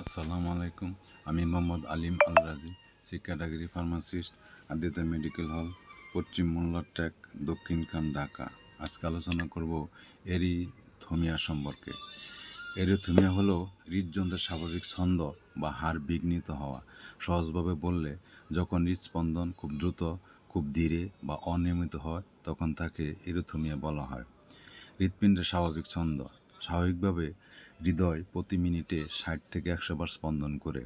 আসসালামু আলাইকুম। আমি মোহাম্মদ আলিম আল রাজি শিক্ষাডাগিরি ফার্মাসিস্ট আদিত্য মেডিকেল হল, পশ্চিম মোল্লা ট্যাক দক্ষিণখান ঢাকা। আজকে আলোচনা করব এরিথোমিয়া সম্পর্কে। এরিথোমিয়া হলো হৃদযন্ত্রের স্বাভাবিক ছন্দ বা হার বিঘ্নিত হওয়া। সহজভাবে বললে, যখন হৃদস্পন্দন খুব দ্রুত, খুব ধীরে বা অনিয়মিত হয়, তখন তাকে এরিথোমিয়া বলা হয়। হৃৎপিণ্ডের স্বাভাবিক ছন্দ। স্বাভাবিকভাবে হৃদয় প্রতি মিনিটে ষাট থেকে একশো বার স্পন্দন করে।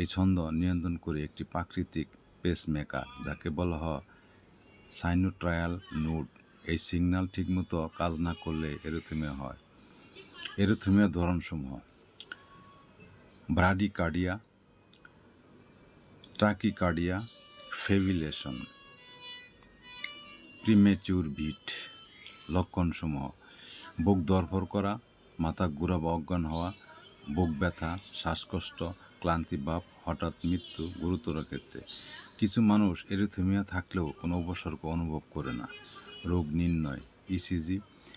এই ছন্দ নিয়ন্ত্রণ করে একটি প্রাকৃতিক পেসমেকার যাকে বলা হয় সাইনোট্রায়াল নোড এই সিগন্যাল ঠিকমতো কাজ না করলে এরোথেমিয়া হয়। এরোথেমিয়ার ধরনসমূহ। Bradycardia tachycardia fibrillation premature beat লক্ষণসমূহ। বুক দরফর করা মাথা ঘোরা বা অজ্ঞান হওয়া, বুক ব্যথা, শ্বাসকষ্ট, ক্লান্তি ভাব, হঠাৎ মৃত্যু, গুরুতর ক্ষেত্রে। কিছু মানুষ এরিথেমিয়া থাকলেও কোনো উপসর্গ অনুভব করে না। রোগ নির্ণয় ইসিজি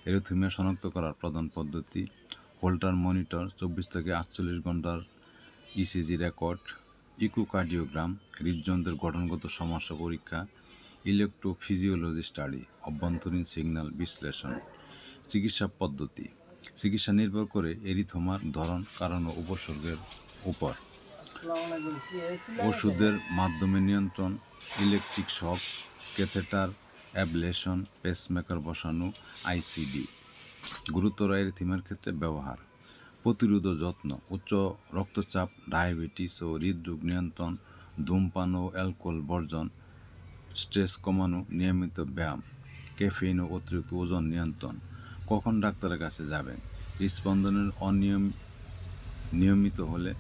এরিথেমিয়া শনাক্ত করার প্রধান পদ্ধতি, হোল্টার মনিটর, চব্বিশ থেকে আটচল্লিশ ঘণ্টার ইসিজি রেকর্ড, ইকোকার্ডিওগ্রাম, হৃদযন্ত্রের গঠনগত সমস্যা পরীক্ষা, ইলেকট্রোফিজিওলজি স্টাডি, অভ্যন্তরীণ সিগন্যাল বিশ্লেষণ, চিকিৎসা পদ্ধতি। চিকিৎসা নির্ভর করে এরিথোমার ধরন, কারণ ও উপসর্গের উপর। ওষুধের মাধ্যমে নিয়ন্ত্রণ, electric shock, catheter, ablation pacemaker বসানো আইসিডি গুরুতর এরিথিমার ক্ষেত্রে ব্যবহার। প্রতিরোধ যত্ন, উচ্চ রক্তচাপ, ডায়াবেটিস ও হৃদরোগ নিয়ন্ত্রণ, ধূমপান ও অ্যালকোহল বর্জন, স্ট্রেস কমানো নিয়মিত ব্যায়াম, ক্যাফেইন ও অতিরিক্ত ওজন নিয়ন্ত্রণ। কখন ডাক্তারের কাছে যাবেন? হৃদস্পন্দনের অনিয়ম, নিয়মিত হলে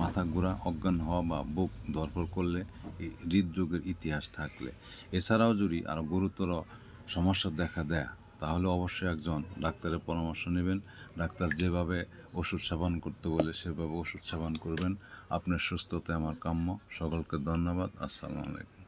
মাথা ঘোরা, অজ্ঞান হওয়া বা বুক ধরফর করলে হৃদরোগের ইতিহাস থাকলে। এছাড়াও যদি আরও গুরুতর সমস্যা দেখা দেয়, তাহলে অবশ্যই একজন ডাক্তারের পরামর্শ নেবেন। ডাক্তার যেভাবে ওষুধ সেবন করতে বলে সেভাবে ওষুধ সেবন করবেন। আপনার সুস্থতা আমার কাম্য। সকলকে ধন্যবাদ। আসসালামু আলাইকুম।